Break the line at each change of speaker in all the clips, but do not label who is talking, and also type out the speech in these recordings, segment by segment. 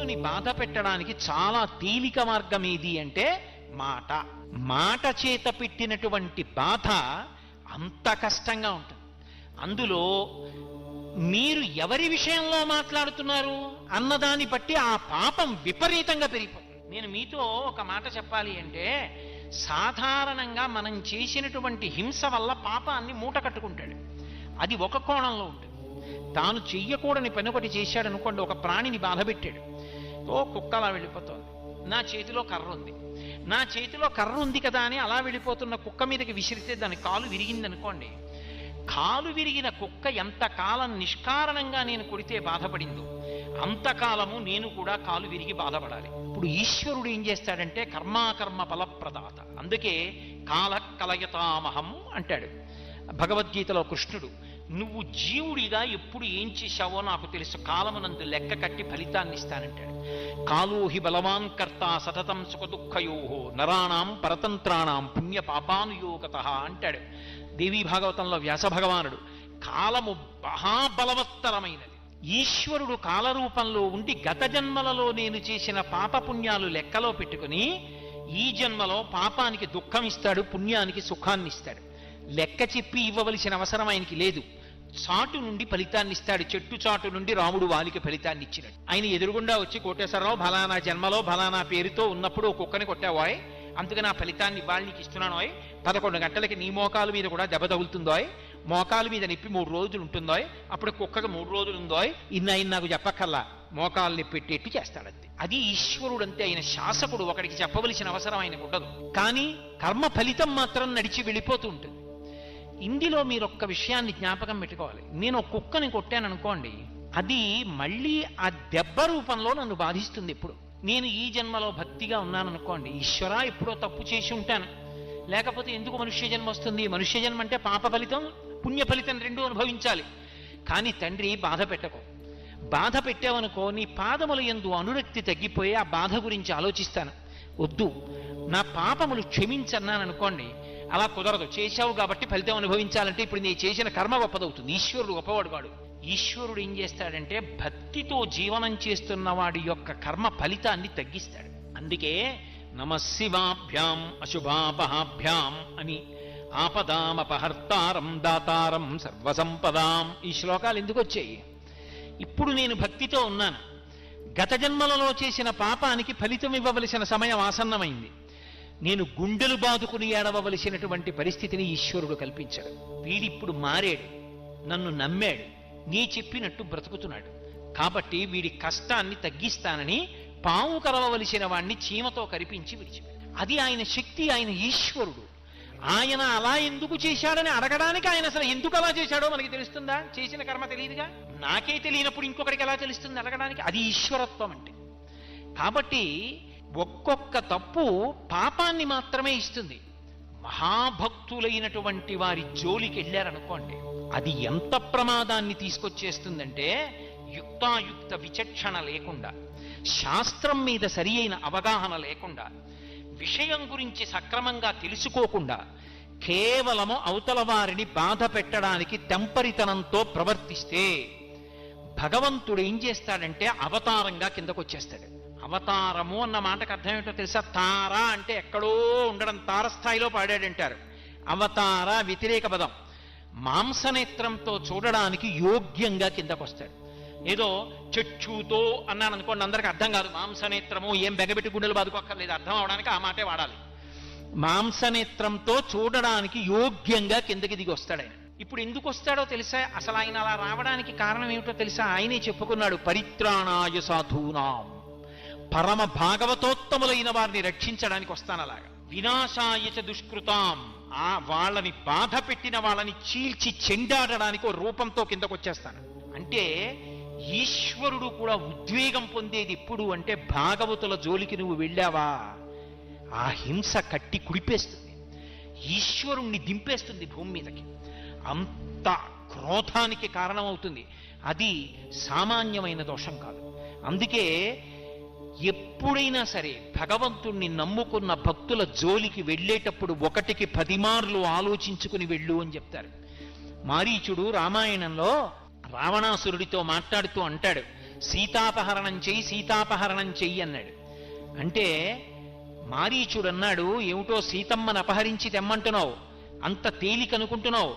మనస్సుని బాధ పెట్టడానికి చాలా తేలిక మార్గం ఏది అంటే మాట. మాట చేత పెట్టినటువంటి బాధ అంత కష్టంగా ఉంటుంది. అందులో మీరు ఎవరి విషయంలో మాట్లాడుతున్నారు అన్నదాన్ని బట్టి ఆ పాపం విపరీతంగా పెరిగిపోతుంది. నేను మీతో ఒక మాట చెప్పాలి అంటే సాధారణంగా మనం చేసినటువంటి హింస వల్ల పాపాన్ని మూట కట్టుకుంటాడు. అది ఒక కోణంలో ఉంటుంది. తాను చెయ్యకూడని పని ఒకటి చేశాడు అనుకోండి ఒక ప్రాణిని బాధ పెట్టాడు. ఓ కుక్క అలా వెళ్ళిపోతోంది. నా చేతిలో కర్ర ఉంది నా చేతిలో కర్ర ఉంది కదా అని అలా వెళ్ళిపోతున్న కుక్క మీదకి విసిరితే దాని కాలు విరిగింది అనుకోండి కాలు విరిగిన కుక్క ఎంతకాలం నిష్కారణంగా నేను కొడితే బాధపడిందో అంతకాలము నేను కూడా కాలు విరిగి బాధపడాలి. ఇప్పుడు ఈశ్వరుడు ఏం చేస్తాడంటే కర్మాకర్మ ఫలప్రదాత. అందుకే కాల కలయతామహం అంటాడు. భగవద్గీతలో కృష్ణుడు నువ్వు జీవుడిగా ఎప్పుడు ఏం చేశావో నాకు తెలుసు. కాలమునందు లెక్క కట్టి ఫలితాన్ని ఇస్తానంటాడు. కాలోహి బలవాన్ కర్త సతతం సుఖ దుఃఖయోహో నరాణం పరతంత్రాణం పుణ్య పాపానుయోగత అంటాడు. దేవీ భాగవతంలో వ్యాస భగవానుడు కాలము మహాబలవత్తరమైనది. ఈశ్వరుడు కాలరూపంలో ఉండి గత జన్మలలో నేను చేసిన పాపపుణ్యాలు లెక్కలో పెట్టుకుని ఈ జన్మలో పాపానికి దుఃఖం ఇస్తాడు పుణ్యానికి సుఖాన్ని ఇస్తాడు. లెక్క చెప్పి ఇవ్వవలసిన అవసరం ఆయనకి లేదు. చాటు నుండి ఫలితాన్ని ఇస్తాడు. చెట్టు చాటు నుండి రాముడు వాలికి ఫలితాన్ని ఇచ్చినాడు ఆయన ఎదురుగుండా వచ్చి కోటేశ్వరరావు ఫలానా జన్మలో ఫలానా పేరుతో ఉన్నప్పుడు ఓ కుక్కని కొట్టావాయ్. అందుకని ఆ ఫలితాన్ని ఇవాళ నీకు ఇస్తున్నానోయ్. పదకొండు గంటలకి నీ మోకాలు మీద కూడా దెబ్బ తగులుతుందోయ్. మోకాలు మీద నొప్పి మూడు రోజులు ఉంటుందోయ్. అప్పుడు కుక్కకు మూడు రోజులు ఉందోయ్. ఇన్ని ఆయన నాకు చెప్పకల్లా మోకాల్ని పెట్టేట్టు చేస్తాడంతే. అది ఈశ్వరుడు అంతే ఆయన శాసకుడు. ఒకడికి చెప్పవలసిన అవసరం ఆయనకు ఉండదు. కానీ కర్మ ఫలితం మాత్రం నడిచి వెళ్ళిపోతూ ఉంటుంది. ఇందులో మీరు ఒక్క విషయాన్ని జ్ఞాపకం పెట్టుకోవాలి. నేను ఒక కుక్కని కొట్టాను అనుకోండి అది మళ్ళీ ఆ దెబ్బ రూపంలో నన్ను బాధిస్తుంది ఇప్పుడు నేను ఈ జన్మలో భక్తిగా ఉన్నాను అనుకోండి ఈశ్వర ఎప్పుడో తప్పు చేసి ఉంటాను. లేకపోతే ఎందుకు మనుష్య జన్మ వస్తుంది? మనుష్య జన్మ అంటే పాప ఫలితం పుణ్య ఫలితం రెండు అనుభవించాలి. కానీ తండ్రి బాధ పెట్టకు. బాధ పెట్టావనుకో నీ పాదముల ఎందు అనురక్తి తగ్గిపోయి ఆ బాధ గురించి ఆలోచిస్తాను. వద్దు. నా పాపములు క్షమించన్నాను అనుకోండి అలా కుదరదు. చేశావు కాబట్టి ఫలితం అనుభవించాలంటే ఇప్పుడు నీ చేసిన కర్మ గొప్పదవుతుంది. ఈశ్వరుడు గొప్పవాడు వాడు ఈశ్వరుడు ఏం చేస్తాడంటే భక్తితో జీవనం చేస్తున్న వాడి యొక్క కర్మ ఫలితాన్ని తగ్గిస్తాడు. అందుకే నమశివాభ్యాం అశుభాపహాభ్యాం అని ఆపదామపహర్తారం దాతారం సర్వసంపదాం ఈ శ్లోకాలు ఎందుకు వచ్చాయి? ఇప్పుడు నేను భక్తితో ఉన్నాను. గత జన్మలలో చేసిన పాపానికి ఫలితం ఇవ్వవలసిన సమయం ఆసన్నమైంది. నేను గుండెలు బాదుకుని ఏడవలసినటువంటి పరిస్థితిని ఈశ్వరుడు కల్పించాడు. వీడిప్పుడు మారాడు. నన్ను నమ్మాడు. నీ చెప్పినట్టు బ్రతుకుతున్నాడు. కాబట్టి వీడి కష్టాన్ని తగ్గిస్తానని పాము కలవవలసిన వాణ్ణి చీమతో కరిపించి విడిచిపెట్టాడు. అది ఆయన శక్తి ఆయన ఈశ్వరుడు. ఆయన అలా ఎందుకు చేశాడని అడగడానికి ఆయన అసలు ఎందుకు అలా చేశాడో మనకి తెలుస్తుందా? చేసిన కర్మ తెలియదుగా? నాకే తెలియనప్పుడు ఇంకొకరికి ఎలా తెలుస్తుంది అడగడానికి? అది ఈశ్వరత్వం అంటే. కాబట్టి ఒక్కొక్క తప్పు పాపాన్ని మాత్రమే ఇస్తుంది. మహాభక్తులైనటువంటి వారి జోలికి వెళ్ళారనుకోండి అది ఎంత ప్రమాదాన్ని తీసుకొచ్చేస్తుందంటే యుక్తాయుక్త విచక్షణ లేకుండా శాస్త్రం మీద సరి అయిన అవగాహన లేకుండా విషయం గురించి సక్రమంగా తెలుసుకోకుండా కేవలము అవతల వారిని బాధ పెట్టడానికి తెంపరితనంతో ప్రవర్తిస్తే భగవంతుడు ఏం చేస్తాడంటే అవతారంగా కిందకొచ్చేస్తాడు. అవతారము అన్న మాటకు అర్థం ఏంటో తెలుసా? తార అంటే ఎక్కడో ఉండడం. తారస్థాయిలో పాడాడంటారు. అవతార వ్యతిరేక పదం. మాంసనేత్రంతో చూడడానికి యోగ్యంగా కిందకొస్తాడు. ఏదో చచ్చుతో అన్నాను అనుకోండి అందరికి అర్థం కాదు. మాంసనేత్రము ఏం బెగబెట్టి గుండెలు బాదుకోక్కర్లేదు. అర్థం అవడానికి ఆ మాటే వాడాలి. మాంసనేత్రంతో చూడడానికి యోగ్యంగా కిందకి దిగి వస్తాడు ఆయన. ఇప్పుడు ఎందుకు వస్తాడో తెలుసా? అసలు ఆయన అలా రావడానికి కారణం ఏమిటో తెలుసా? ఆయనే చెప్పుకున్నాడు పరిత్రాణాయ సాధూనాం. పరమ భాగవతోత్తములైన వారిని రక్షించడానికి వస్తాను అలాగా వినాశాయచ దుష్కృతాం. ఆ వాళ్ళని బాధ పెట్టిన వాళ్ళని చీల్చి చెండాడడానికి రూపంతో కిందకు వచ్చేస్తాను. అంటే ఈశ్వరుడు కూడా ఉద్వేగం పొందేది ఎప్పుడు అంటే భాగవతుల జోలికి నువ్వు వెళ్ళావా? ఆ హింస కట్టి కుడిపేస్తుంది ఈశ్వరుణ్ణి దింపేస్తుంది భూమి మీదకి. అంత క్రోధానికి కారణమవుతుంది. అది సామాన్యమైన దోషం కాదు. అందుకే ఎప్పుడైనా సరే భగవంతుణ్ణి నమ్ముకున్న భక్తుల జోలికి వెళ్ళేటప్పుడు ఒకటికి పదిమార్లు ఆలోచించుకుని వెళ్ళు అని చెప్తారు. మారీచుడు రామాయణంలో రావణాసురుడితో మాట్లాడుతూ అంటాడు సీతాపహరణం చెయ్యి సీతాపహరణం చెయ్యి అన్నాడు. అంటే మారీచుడు అన్నాడు ఏమిటో సీతమ్మను అపహరించి తెమ్మంటున్నావు అంత తేలిక అనుకుంటున్నావు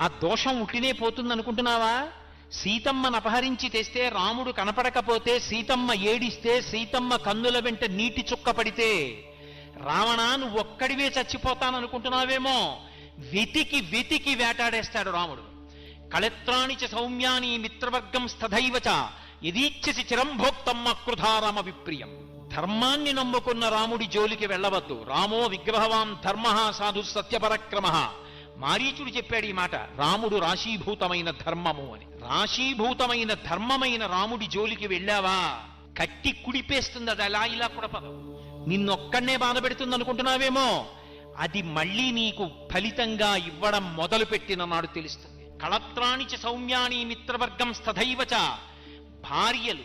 ఆ దోషం ఉట్టినే పోతుంది అనుకుంటున్నావా సీతమ్మను అపహరించి తెస్తే రాముడు కనపడకపోతే సీతమ్మ ఏడిస్తే సీతమ్మ కన్నుల వెంట నీటి చుక్క పడితే రావణ నువ్వు ఒక్కడివే చచ్చిపోతాననుకుంటున్నావేమో? వెతికి వెతికి వేటాడేస్తాడు రాముడు. కళత్రాణి చ సౌమ్యాని మిత్రవర్గం స్థధైవచ యదీచ్ఛసి చిరం భోక్తమ్మ కృధారామ విప్రియం. ధర్మాన్ని నమ్ముకున్న రాముడి జోలికి వెళ్ళవద్దు. రామో విగ్రహవాం ధర్మ సాధు సత్యపరక్రమ. మారీచుడు చెప్పాడు ఈ మాట రాముడు రాశీభూతమైన ధర్మము అని. రాశీభూతమైన ధర్మమైన రాముడి జోలికి వెళ్ళావా? కట్టి కుడిపేస్తుంది అది. అలా ఇలా కుడపదు నిన్నొక్కడనే బాధ పెడుతుంది అనుకుంటున్నావేమో అది మళ్ళీ నీకు ఫలితంగా ఇవ్వడం మొదలుపెట్టిన నాడు తెలుస్తుంది. కళత్రాణిచ సౌమ్యాని మిత్రవర్గం స్థధైవచ భార్యలు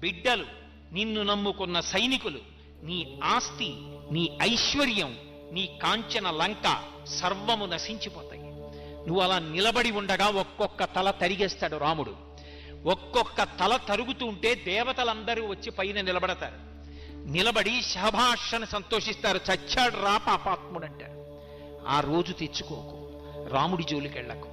బిడ్డలు నిన్ను నమ్ముకున్న సైనికులు నీ ఆస్తి నీ ఐశ్వర్యం నీ కాంచన లంక సర్వము నశించిపోతాయి. నువ్వు అలా నిలబడి ఉండగా ఒక్కొక్క తల తరిగేస్తాడు రాముడు. ఒక్కొక్క తల తరుగుతూ ఉంటే దేవతలందరూ వచ్చి పైన నిలబడతారు. నిలబడి శభాషను సంతోషిస్తారు. చచ్చాడు రా పాపాత్ముడు అంటారు ఆ రోజు తెచ్చుకోకు. రాముడి జోలికి వెళ్ళకు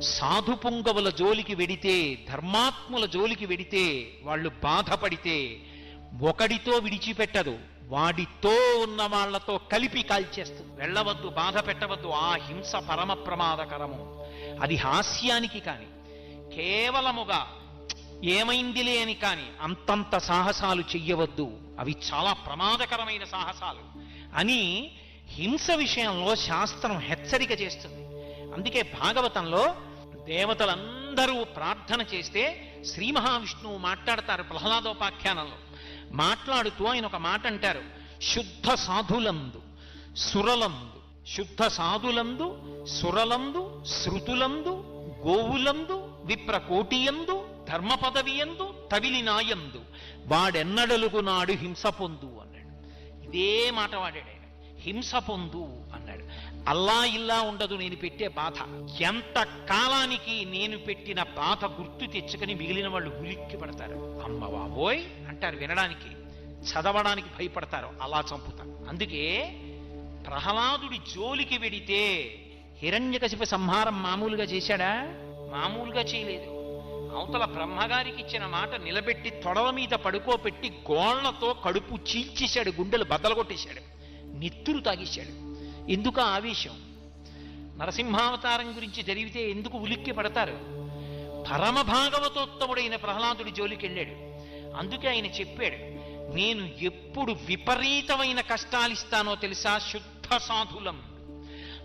సాధు పుంగవుల జోలికి వెడితే ధర్మాత్ముల జోలికి వెడితే వాళ్ళు బాధపడితే ఒకడితో విడిచిపెట్టదు. వాడితో ఉన్న వాళ్ళతో కలిపి కాల్చేస్తుంది వెళ్ళవద్దు బాధ పెట్టవద్దు ఆ హింస పరమ ప్రమాదకరము. అది హాస్యానికి కాని కేవలముగా ఏమైందిలే అని కాని అంతంత సాహసాలు చెయ్యవద్దు. అవి చాలా ప్రమాదకరమైన సాహసాలు అని హింస విషయంలో శాస్త్రం హెచ్చరిక చేస్తుంది. అందుకే భాగవతంలో దేవతలందరూ ప్రార్థన చేస్తే శ్రీ మహావిష్ణువు మాట్లాడతారు ప్రహ్లాదోపాఖ్యానంలో. మాట్లాడుతూ ఆయన ఒక మాట అంటారు. శుద్ధ సాధులందు సురలందు శుద్ధ సాధులందు సురలందు శృతులందు గోవులందు విప్రకోటియందు ధర్మ పదవియందు తవిలినాయందు వాడెన్నడలుగు నాడు హింస పొందు అన్నాడు. ఇదే మాట వాడాడు ఆయన. హింస పొందు అల్లా ఇల్లా ఉండదు నేను పెట్టే బాధ. ఎంత కాలానికి నేను పెట్టిన బాధ గుర్తు తెచ్చుకుని మిగిలిన వాళ్ళు ఉలిక్కి పడతారు. అమ్మ బాబోయ్ అంటారు వినడానికి. చదవడానికి భయపడతారు. అలా చంపుతారు. అందుకే ప్రహ్లాదుడి జోలికి వెడితే హిరణ్యకశిప సంహారం మామూలుగా చేశాడా? మామూలుగా చేయలేదు. అవతల బ్రహ్మగారికి ఇచ్చిన మాట నిలబెట్టి తొడల మీద పడుకోబెట్టి గోళ్ళతో కడుపు చీల్చేశాడు గుండెలు బద్దలు కొట్టేశాడు నిత్తురు తాగేశాడు. ఎందుకు ఆవేశం? నరసింహావతారం గురించి జరిగితే ఎందుకు ఉలిక్కి పడతారు పరమ భాగవతోత్తముడైన ప్రహ్లాదుడి జోలికి వెళ్ళాడు అందుకే ఆయన చెప్పాడు నేను ఎప్పుడు విపరీతమైన కష్టాలిస్తానో తెలుసా? శుద్ధ సాధులం.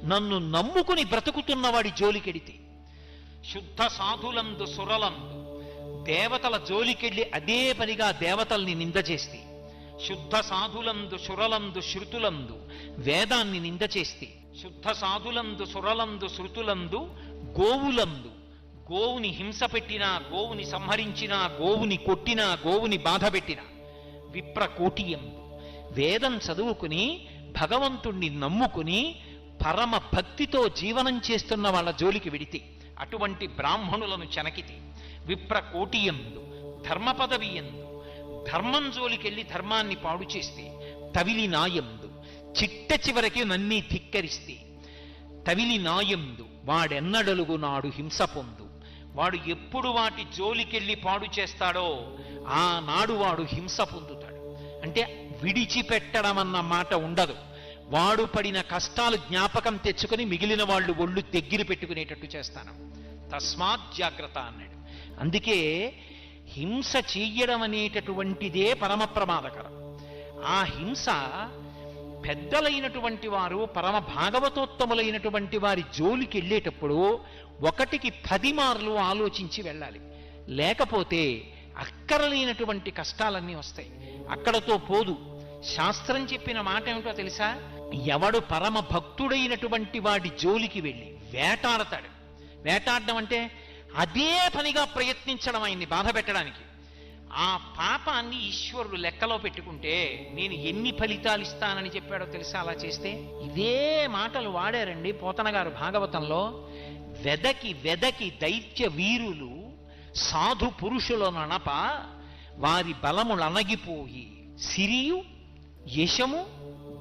నన్ను నమ్ముకుని బ్రతుకుతున్నవాడి జోలికెడితే. శుద్ధ సాధులందు సురలందు దేవతల జోలికెళ్ళి అదే పనిగా దేవతల్ని నింద చేస్తే శుద్ధ సాధులందు సురలందు శృతులందు వేదాన్ని నింద చేస్తే శుద్ధ సాధులందు సురలందు శృతులందు గోవులందు గోవుని హింస పెట్టినా గోవుని సంహరించినా గోవుని కొట్టినా గోవుని బాధ పెట్టినా విప్రకోటియందు వేదం చదువుకుని భగవంతుణ్ణి నమ్ముకుని పరమ భక్తితో జీవనం చేస్తున్న వాళ్ళ జోలికి విడితే అటువంటి బ్రాహ్మణులను చెనకితే విప్రకోటియందు ధర్మ పదవి ఎందు ధర్మం జోలికెళ్ళి ధర్మాన్ని పాడు చేస్తే తవిలి నాయందు చిట్ట చివరికి నన్ని ధిక్కరిస్తే తవిలి నాయందు వాడెన్నడలుగు నాడు హింస పొందు. వాడు ఎప్పుడు వాటి జోలికెళ్ళి పాడు చేస్తాడో ఆనాడు వాడు హింస పొందుతాడు. అంటే విడిచిపెట్టడం అన్న మాట ఉండదు. వాడు పడిన కష్టాలు జ్ఞాపకం తెచ్చుకొని మిగిలిన వాళ్ళు ఒళ్ళు దగ్గర పెట్టుకునేటట్టు చేస్తాను. తస్మాత్ జాగ్రత్త అన్నాడు. అందుకే హింస చెయ్యడం అనేటటువంటిదే పరమ ప్రమాదకరం. ఆ హింస పెద్దలైనటువంటి వారు పరమ భాగవతోత్తములైనటువంటి వారి జోలికి వెళ్ళేటప్పుడు ఒకటికి పది మార్లు ఆలోచించి వెళ్ళాలి. లేకపోతే అక్కరలేనటువంటి కష్టాలన్నీ వస్తాయి. అక్కడతో పోదు. శాస్త్రం చెప్పిన మాట ఏమిటో తెలుసా? ఎవడు పరమ భక్తుడైనటువంటి వాడి జోలికి వెళ్ళి వేటాడతాడు. వేటాడడం అంటే అదే పనిగా ప్రయత్నించడం ఆయన్ని బాధ పెట్టడానికి. ఆ పాపాన్ని ఈశ్వరుడు లెక్కలో పెట్టుకుంటే నేను ఎన్ని ఫలితాలు ఇస్తానని చెప్పాడో తెలుసా అలా చేస్తే? ఇదే మాటలు వాడారండి పోతన గారు భాగవతంలో. వెదకి వెదకి దైత్య వీరులు సాధు పురుషుల నడప వారి బలములనగిపోయి సిరియు యశము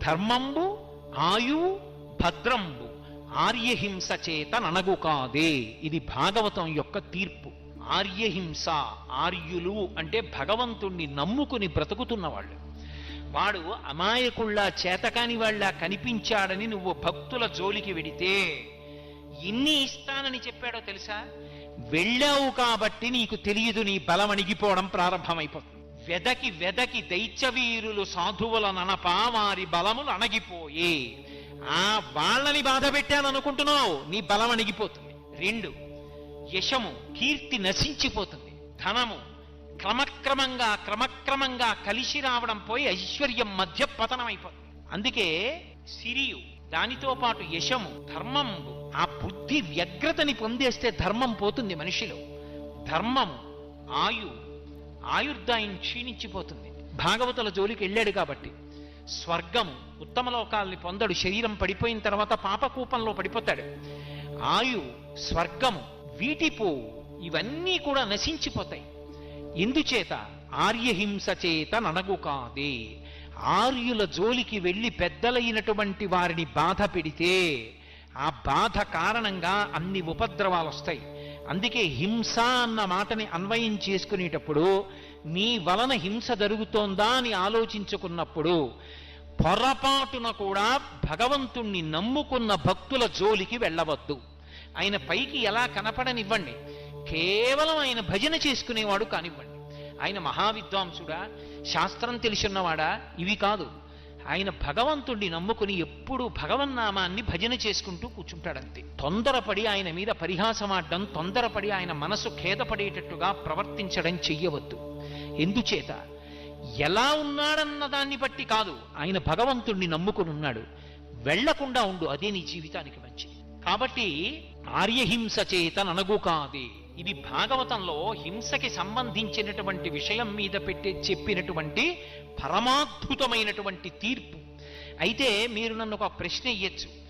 ధర్మంబు ఆయువు భద్రంబు. ఆర్యహింస చేత ననగు కాదే ఇది భాగవతం యొక్క తీర్పు. ఆర్యహింస ఆర్యులు అంటే భగవంతుణ్ణి నమ్ముకుని బ్రతుకుతున్న వాళ్ళు వాడు అమాయకుళ్ళ చేతకాని వాళ్ళ కనిపించాడని నువ్వు భక్తుల జోలికి వెడితే ఎన్ని ఇస్తానని చెప్పాడో తెలుసా? వెళ్ళావు కాబట్టి నీకు తెలియదు నీ బలం అణిగిపోవడం ప్రారంభమైపోతుంది. వెదకి వెదకి దైత్యవీరులు సాధువుల ననప వారి బలములు అణగిపోయే. ఆ వాళ్ళని బాధ పెట్టాననుకుంటున్నావు నీ బలం అణిగిపోతుంది. రెండు యశము కీర్తి నశించిపోతుంది. ధనము క్రమక్రమంగా క్రమక్రమంగా కలిసి రావడం పోయి ఐశ్వర్యం మధ్య పతనం అయిపోతుంది అందుకే సిరియు దానితో పాటు యశము ధర్మము ఆ బుద్ధి వ్యగ్రతని పొందేస్తే ధర్మం పోతుంది మనిషిలో. ధర్మము ఆయు ఆయుర్దాయం క్షీణించిపోతుంది. భాగవతుల జోలికి వెళ్ళాడు కాబట్టి స్వర్గము ఉత్తమ లోకాల్ని పొందడు. శరీరం పడిపోయిన తర్వాత పాపకూపంలో పడిపోతాడు. ఆయు స్వర్గము వీటిపో ఇవన్నీ కూడా నశించిపోతాయి. ఎందుచేత ఆర్యహింస చేత ననగు కాదే. ఆర్యుల జోలికి వెళ్ళి పెద్దలైనటువంటి వారిని బాధ పెడితే ఆ బాధ కారణంగా అన్ని ఉపద్రవాలు వస్తాయి అందుకే హింస అన్న మాటని అన్వయం చేసుకునేటప్పుడు నీ వలన హింస జరుగుతోందా అని ఆలోచించుకున్నప్పుడు పొరపాటున కూడా భగవంతుణ్ణి నమ్ముకున్న భక్తుల జోలికి వెళ్ళవద్దు. ఆయన పైకి ఎలా కనపడనివ్వండి కేవలం ఆయన భజన చేసుకునేవాడు కానివ్వండి. ఆయన మహావిద్వాంసుడా శాస్త్రం తెలిసిన్నవాడా ఇవి కాదు. ఆయన భగవంతుణ్ణి నమ్ముకుని ఎప్పుడు భగవన్నామాన్ని భజన చేసుకుంటూ కూర్చుంటాడంతే. తొందరపడి ఆయన మీద పరిహాసమాడడం తొందరపడి ఆయన మనసు ఖేదపడేటట్టుగా ప్రవర్తించడం చెయ్యవద్దు. ఎందుచేత? ఎలా ఉన్నాడన్న దాన్ని బట్టి కాదు. ఆయన భగవంతుణ్ణి నమ్ముకుని ఉన్నాడు. వెళ్ళకుండా ఉండు అదే నీ జీవితానికి మంచిది. కాబట్టి ఆర్యహింస చేత ననగు కాదే. ఇది భాగవతంలో హింసకి సంబంధించినటువంటి విషయం మీద పెట్టి చెప్పినటువంటి పరమాద్భుతమైనటువంటి తీర్పు. అయితే మీరు నన్ను ఒక ప్రశ్న ఇయ్యచ్చు.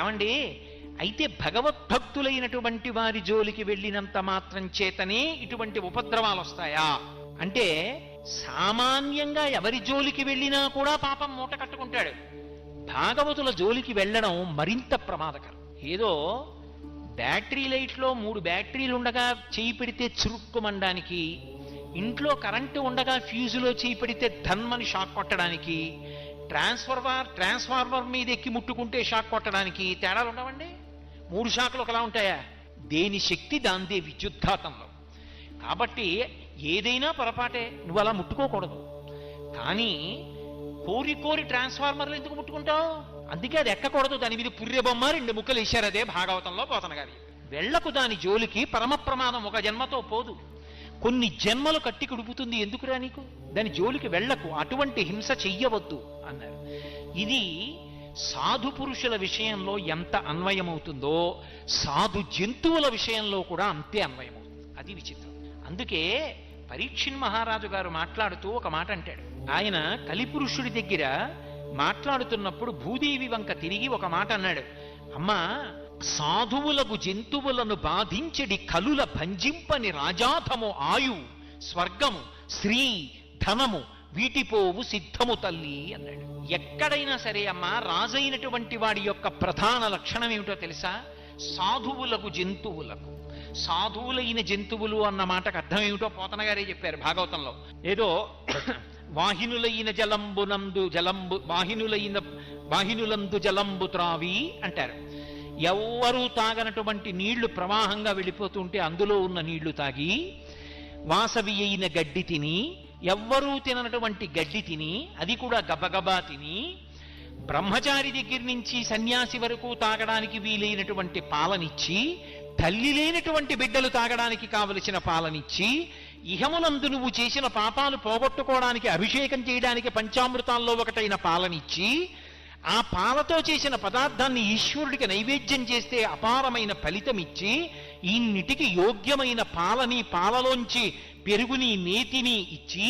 ఏమండి? అయితే భగవద్భక్తులైనటువంటి వారి జోలికి వెళ్ళినంత మాత్రం చేతనే ఇటువంటి ఉపద్రవాలు వస్తాయా అంటే సామాన్యంగా ఎవరి జోలికి వెళ్ళినా కూడా పాపం మూట కట్టుకుంటాడు. భాగవతుల జోలికి వెళ్ళడం మరింత ప్రమాదకరం. ఏదో బ్యాటరీ లైట్లో మూడు బ్యాటరీలు ఉండగా చేయి పెడితే చురుక్కుమనడానికి ఇంట్లో కరెంటు ఉండగా ఫ్యూజులో చేయి పెడితే ధన్మని షాక్ కొట్టడానికి ట్రాన్స్ఫార్మర్ ట్రాన్స్ఫార్మర్ మీద ఎక్కి ముట్టుకుంటే షాక్ కొట్టడానికి తేడాలు ఉండవండి? మూడు షాకులు ఒకలా ఉంటాయా? దేని శక్తి దాందే విద్యుద్ఘాతంలో. కాబట్టి ఏదైనా పొరపాటే నువ్వు అలా ముట్టుకోకూడదు. కానీ కోరి కోరి ట్రాన్స్ఫార్మర్లు ఎందుకు ముట్టుకుంటావు? అందుకే అది ఎక్కకూడదు. దాని మీద పుర్రె బొమ్మ రెండు ముక్కలు ఇచ్చారు అదే భాగవతంలో పోతన గారి. వెళ్ళకు దాని జోలికి పరమ ప్రమాదం ఒక జన్మతో పోదు. కొన్ని జన్మలు కట్టి కుడుపుతుంది ఎందుకురా నీకు? దాని జోలికి వెళ్ళకు అటువంటి హింస చెయ్యవద్దు అన్నారు. ఇది సాధు పురుషుల విషయంలో ఎంత అన్వయమవుతుందో సాధు జంతువుల విషయంలో కూడా అంతే అన్వయమవుతుంది. అది విచిత్రం. అందుకే పరీక్షిన్ మహారాజు గారు మాట్లాడుతూ ఒక మాట అంటాడు. ఆయన కలిపురుషుడి దగ్గర మాట్లాడుతున్నప్పుడు భూదేవి వంక తిరిగి ఒక మాట అన్నాడు. అమ్మా సాధువులకు జంతువులను బాధించడి కలుల భంజింపని రాజాధము ఆయు స్వర్గము శ్రీ ధనము వీటిపోవు సిద్ధము తల్లి అన్నాడు. ఎక్కడైనా సరే అమ్మా రాజైనటువంటి వాడి యొక్క ప్రధాన లక్షణం ఏమిటో తెలుసా? సాధువులకు జంతువులకు. సాధువులైన జంతువులు అన్న మాటకు అర్థం ఏమిటో పోతన గారే చెప్పారు భాగవతంలో. ఏదో వాహినులైన జలంబునందు జలంబు వాహినులైన వాహినులందు జలంబు త్రావి అంటారు. ఎవ్వరూ తాగనటువంటి నీళ్ళు ప్రవాహంగా వెళ్ళిపోతుంటే అందులో ఉన్న నీళ్ళు తాగి వాసవి అయిన గడ్డి తిని ఎవ్వరూ తిననటువంటి గడ్డి తిని అది కూడా గబగబా తిని బ్రహ్మచారి దగ్గర నుంచి సన్యాసి వరకు తాగడానికి వీలైనటువంటి పాలనిచ్చి తల్లి లేనటువంటి బిడ్డలు తాగడానికి కావలసిన పాలనిచ్చి ఇహమునందు నువ్వు చేసిన పాపాలు పోగొట్టుకోవడానికి అభిషేకం చేయడానికి పంచామృతాల్లో ఒకటైన పాలనిచ్చి ఆ పాలతో చేసిన పదార్థాన్ని ఈశ్వరుడికి నైవేద్యం చేస్తే అపారమైన ఫలితమిచ్చి ఇన్నిటికి యోగ్యమైన పాలని పాలలోంచి పెరుగుని నేతిని ఇచ్చి